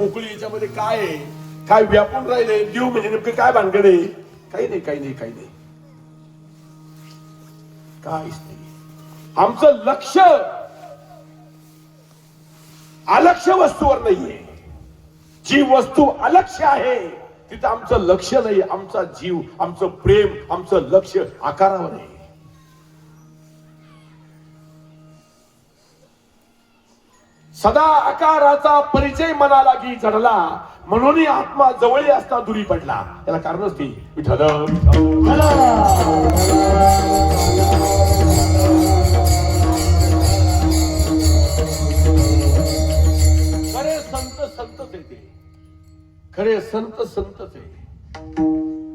पोकळी याच्यामध्ये काय आहे? काय व्यापून राहिले जीव म्हणजे नेमकं काय भानगड आहे? काही नाही काही नाही काही नाही. काहीच नाही. आमचं लक्ष अलक्ष वस्तूवर नाहीये. जी वस्तू अलक्ष आहे तिथं आमचं लक्ष नाही आमचा जीव आमचं प्रेम आमचं लक्ष आकारावर आहे. सदा आकाराचा परिचय मनाला की चढला म्हणून आत्मा जवळी असता दुरी पडला. त्याला कारण असते विठल खरे संत संतच येते. खरे संत संतच येते.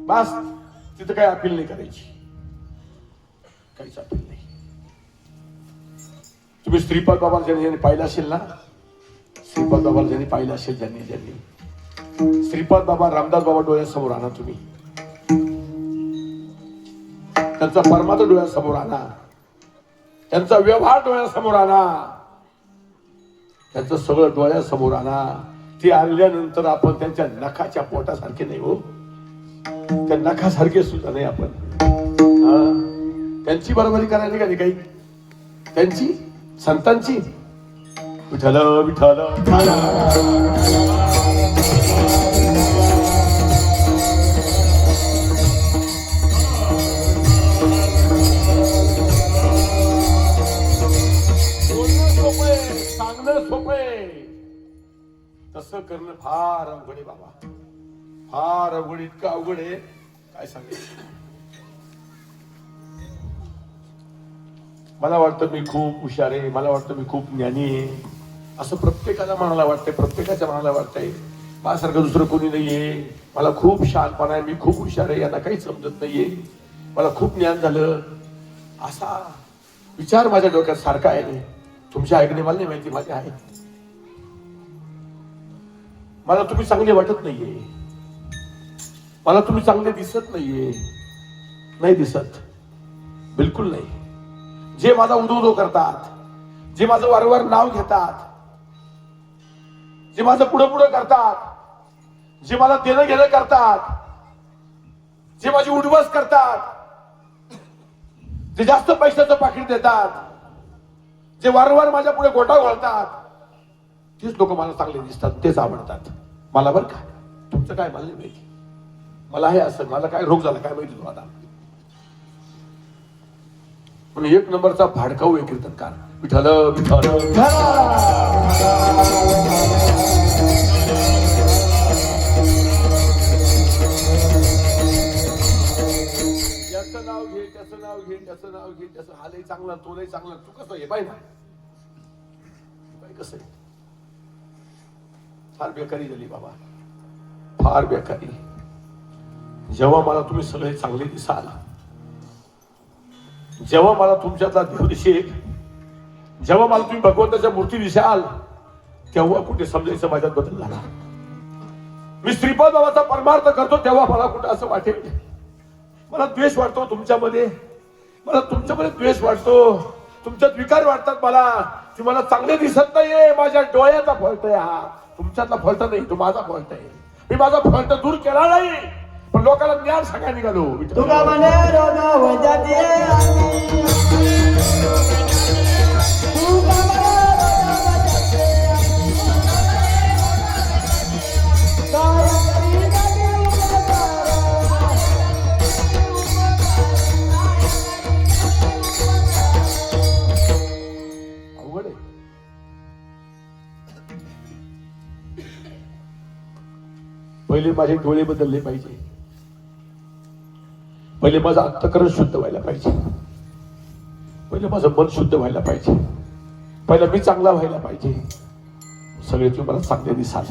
बस तिथं काय अपील नाही करायची. काहीच अपील तुम्ही श्रीपाद बाबा ज्यांनी ज्यांनी पाहिलं असेल ना? श्रीपाद बाबा ज्यांनी पाहिलं असेल ज्यांनी ज्यांनी. श्रीपाद बाबा रामदास बाबा डोळ्यासमोर आणा तुम्ही. त्यांचा परमात्मा डोळ्यासमोर आणा. त्यांचा व्यवहार डोळ्यासमोर आणा. त्यांचं सगळं डोळ्यासमोर आणा. ते आणल्यानंतर आपण त्यांच्या नखाच्या पोटासारखे नाही हो. त्या नखासारखे सुद्धा नाही आपण. त्यांची बरोबरी करायची का नाही काही? त्यांची? संतांची. विठ्ठल विठ्ठल. सोपं आहे, सांगणं सोपं आहे. तसं करणं फार अवघड आहे बाबा. फार अवघड इतकं अवघड आहे. काय सांगायचं? मला वाटतं मी खूप हुशार आहे मला वाटतं मी खूप ज्ञानी आहे. असं प्रत्येकाला मनाला वाटतंय प्रत्येकाच्या मनाला वाटतंय. माझ्यासारखं दुसरं कोणी नाहीये. मला खूप शहाणपणा आहे मी खूप हुशार आहे यांना काही समजत नाहीये. मला खूप ज्ञान झालं. असा विचार माझ्या डोक्यात सारखा आहे. तुमच्या ऐकणे मला नाही माहिती माझे आहे मला तुम्ही चांगले वाटत नाहीये. मला तुम्ही चांगले दिसत नाहीये. नाही दिसत. बिलकुल नाही. जे माझा उदो उदो करतात जे माझं वारंवार नाव घेतात जे माझं पुढं पुढं करतात जे मला देणं घेणं करतात जे माझी उडवस करतात जे जास्त पैशाचं पाकिट देतात जे वारंवार माझ्या पुढे गोटा घालतात तेच लोक मला चांगले दिसतात तेच आवडतात. मला बरं का? तुमचं काय मला नाही. माहिती मला हे असं मला काय रोग झाला काय माहिती तुम्हाला? म्हणून एक नंबरचा भाडकाऊ आहे कीर्तनकार. विठ्ठल विठ्ठल. याचं नाव घे त्याचं नाव घे त्याचं नाव घे त्याचं हा चांगला तो लई चांगला. तू कसं आहे पाहिजे ना बाई कसं आहे? फार बेकारी झाली बाबा. फार बेकारी. जेव्हा मला तुम्ही सगळे चांगले दिसाल जेव्हा मला तुमच्यातला देव दिसेल जेव्हा मला तुम्ही भगवंताच्या मूर्ती दिसाल तेव्हा कुठे समजायचं माझ्यात बदल झाला? मी श्रीपाद बाबाचा परमार्थ करतो तेव्हा मला कुठं असं वाटेल? मला द्वेष वाटतो तुमच्यामध्ये. मला तुमच्यामध्ये द्वेष वाटतो. तुमच्यात विकार वाटतात मला. की मला चांगले दिसत नाहीये. माझ्या डोळ्याचा फॉल्ट आहे हा. तुमच्यातला फॉल्ट नाही तो माझा फॉल्ट आहे मी माझा फॉल्ट दूर केला नाही. पण लोकांना ज्ञान सांगायला निघालो. तुका पहिले माझे डोळे बदलले पाहिजे. पहिले माझं अंतकरण शुद्ध व्हायला पाहिजे. पहिले माझं मन शुद्ध व्हायला पाहिजे. पहिला मी चांगला व्हायला पाहिजे. सगळे तुम्ही मला चांगले दिसाल.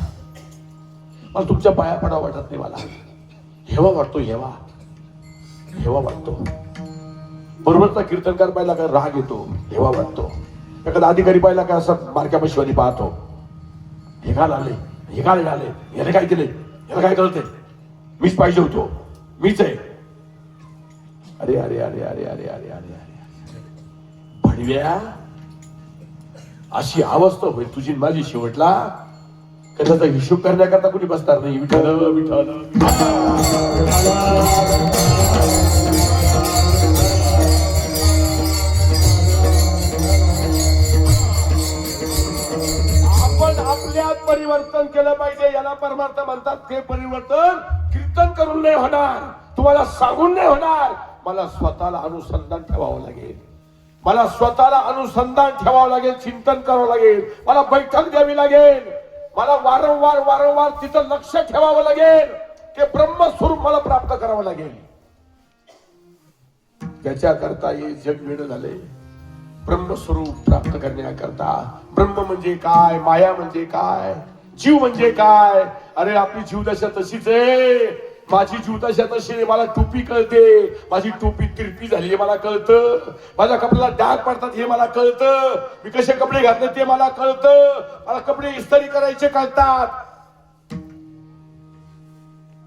मला तुमच्या पाया पडा वाटत नाही मला. हेवा वाटतो हेवा. हेवा वाटतो. बरोबरचा कीर्तनकार पाहिला का राग येतो हेवा वाटतो. एखादा अधिकारी पाहिला काय असं मार्क्या मशिवानी पाहतो. हे घाल आले हे आले. याने काय केले? याला काय कळते मीच पाहिजे होतो. मीच आहे. अरे अरे अरे अरे अरे अरे अरे अरे भडव्या अशी अवस्था होईल तुझी माझी शेवटला. कशाचा हिशोब करण्याकरता कुणी बसणार नाही. विठल विठल आपण आपल्यात परिवर्तन केलं पाहिजे. याला परमार्थ म्हणतात. ते परिवर्तन कीर्तन करून नाही होणार. तुम्हाला सांगून नाही होणार. मला स्वतःला अनुसंधान ठेवावं लागेल. मला स्वतःला अनुसंधान ठेवावं लागेल चिंतन करावं लागेल. मला बैठक द्यावी लागेल. मला वारंवार वारंवार तिथं लक्ष ठेवावं लागेल. ते ब्रह्मस्वरूप मला प्राप्त करावं लागेल. त्याच्याकरता हे जग वेळ झाले. ब्रह्मस्वरूप प्राप्त करण्याकरता ब्रह्म म्हणजे काय माया म्हणजे काय जीव म्हणजे काय? अरे आपली जीवदशा तशीच आहे. माझी जीवदशा तशी मला टोपी कळते. माझी टोपी तिरपी झाली हे मला कळतं. माझ्या कपड्याला डाग पडतात हे मला कळतं. मी कसे कपडे घातले ते मला कळतं. मला कपडे इस्त्री करायचे कळतात.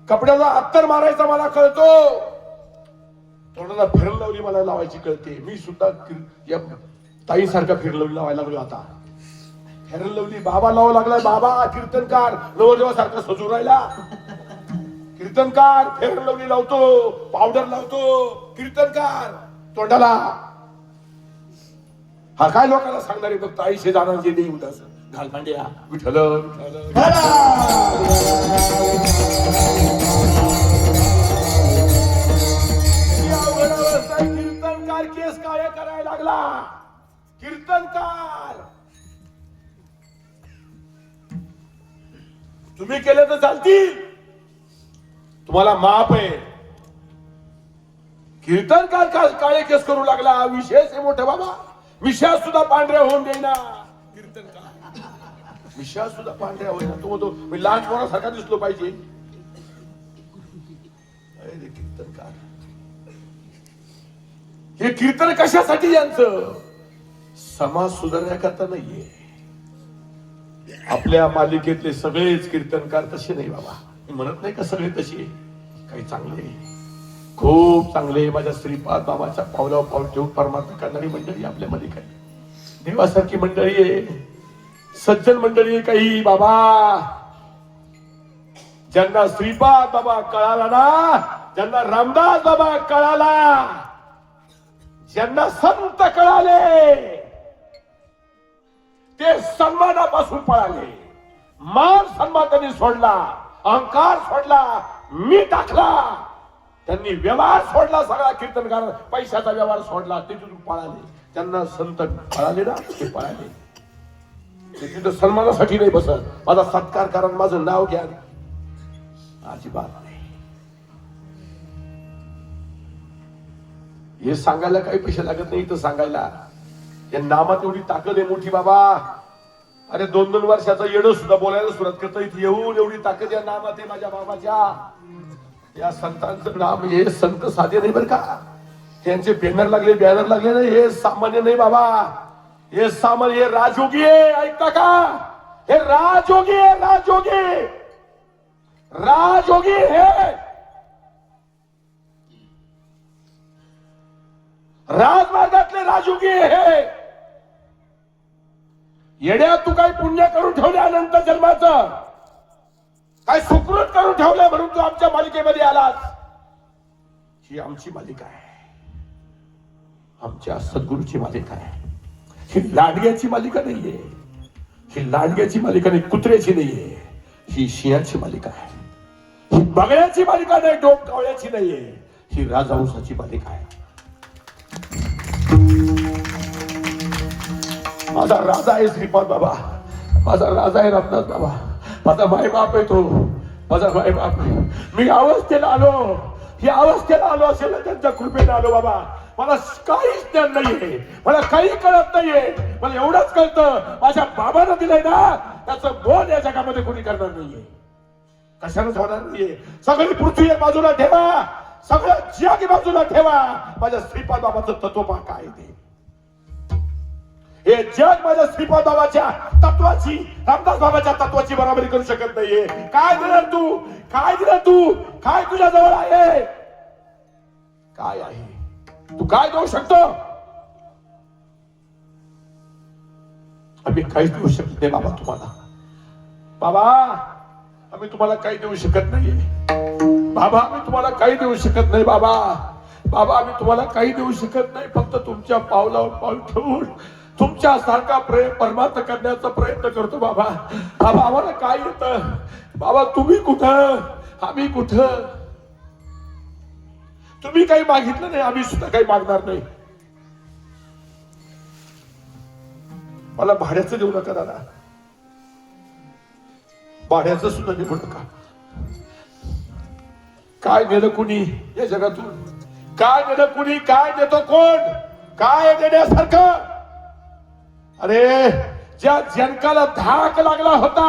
कपड्याला अत्तर मारायचा मला कळतो. तोंडाला फिरलवली मला लावायची कळते. मी सुद्धा या ताईसारखा फिरलवली लावायला लागलो आता. फिरलवली लवली बाबा लावा लागलाय बाबा कीर्तनकार. नवदेवा सारखा सजू राहिला. कीर्तनकार फेरन लवली लावतो पावडर लावतो कीर्तनकार तोंडाला. हा काय लोकांना सांगणार आहे फक्त आईशे जाणार जे नाही उदास. घाल मांड्या विठल. कीर्तनकार केस काय करायला लागला. कीर्तनकार. तुम्ही केलं तर चालतील. तुम्हाला माप आहे. कीर्तनकार का काळे केस करू लागला? विशेष आहे मोठे बाबा. विश्वास सुद्धा पांढऱ्या होऊन देईना कीर्तनकार विषया सुद्धा पांढऱ्या होईना. तो म्हणतो मी लहान दिसलो पाहिजे. अरे कीर्तनकार. हे कीर्तन कशासाठी यांचं? समाज सुधारण्याकरता नाहीये. आपल्या मालिकेतले सगळेच कीर्तनकार तसे नाही बाबा. म्हणत नाही का सगळे तसे काही चांगले खूप चांगले माझ्या श्रीपाद बाबाच्या पावलावर पाऊल ठेवून परमार्थ करणारी मंडळी आपल्यामध्ये काही देवासारखी मंडळी आहे. सज्जन मंडळी आहे काही बाबा. ज्यांना श्रीपाद बाबा कळाला ना ज्यांना रामदास बाबा कळाला ज्यांना संत कळाले ते सन्मानापासून पळाले. मान सन्मान त्यांनी सोडला. अहंकार सोडला मी टाकला. त्यांनी व्यवहार सोडला सगळा कीर्तनकार. पैशाचा व्यवहार सोडला ते तिथून पळाले. त्यांना संत पळाले ना ते पळाले. ते तिथं सन्मानासाठी नाही बसत. माझा सत्कार करा माझं नाव घ्या. अजिबात नाही. हे सांगायला काही पैसे लागत नाही इथं सांगायला. या नामात एवढी ताकद आहे मोठी बाबा. अरे दोन दोन वर्षाचा येणं सुद्धा बोलायला सुरुवात करता. इथे येऊन एवढी ताकद या नामात आहे माझ्या बाबाच्या. या संतांचं नाम हे संत साधे नाही बरं का? त्यांचे बॅनर लागले बॅनर लागले नाही हे सामान्य नाही बाबा. हे सामान्य हे राजयोगी आहे. ऐकता का? हे राजयोगी आहे राजयोगी. राजयोगी हे. राजमार्गातले राजयोगी हे. येड्या तू काय पुण्य करून ठेवले अनंत जन्माचं? काय सुकृत करून ठेवलंय म्हणून तू आमच्या मालिकेमध्ये आलास? ही आमची मालिका आहे. आमच्या सद्गुरूची मालिका आहे. ही लाडग्याची मालिका नाहीये. ही लाडग्याची मालिका नाही कुत्र्याची नाहीये. ही शियाची मालिका आहे. ही बगड्याची मालिका नाही डोक कावळ्याची नाहीये. ही राजहंसाची मालिका आहे. माझा राजा आहे श्रीपाद बाबा. माझा राजा आहे रामदास बाबा. माझा माय बाप आहे तो. माझा माय बाप आहे. मी अवस्थेला आलो. ही अवस्थेला आलो असेल त्यांच्या कृपेला आलो बाबा. मला काहीच ज्ञान नाहीये. मला काही कळत नाहीये. मला एवढंच कळतं. माझ्या बाबानं दिलंय ना त्याचं बोल या जगामध्ये कोणी करणार नाहीये. कशानंच होणार नाहीये? सगळी पृथ्वी बाजूला ठेवा. सगळं जग बाजूला ठेवा. माझ्या श्रीपाद बाबाचं तत्व पहा काय ते. हे जग माझ्या श्रीपाद बाबाच्या तत्वाची रामदास बाबाच्या तत्वाची बराबरी करू शकत नाहीये. काय दिलं तू? काय दिलं तू? काय तुझ्या जवळ आहे? काय आहे? तू काय देऊ शकतो? आम्ही काहीच देऊ शकत नाही बाबा तुम्हाला. बाबा आम्ही तुम्हाला काही देऊ शकत नाही बाबा आम्ही तुम्हाला काही देऊ शकत नाही बाबा. बाबा आम्ही तुम्हाला काही देऊ शकत नाही. फक्त तुमच्या पावलावर पाऊल ठेवून तुमच्या सारखा प्रेम परमार्थ करण्याचा प्रयत्न करतो बाबा. बाबा आम्हाला काय येत? बाबा तुम्ही कुठं? आम्ही कुठं? तुम्ही काही मागितलं नाही आम्ही सुद्धा काही मागणार नाही. मला भाड्याचं देऊ नका दादा. भाड्याचं सुद्धा देऊ नका. काय नेलं कुणी या जगातून? काय नेलं कुणी? काय देतो कोण? काय देण्यासारखं? अरे ज्या जनकाला धाक लागला होता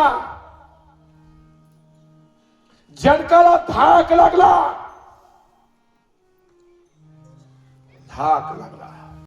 जनकाला धाक लागला धाक लागला.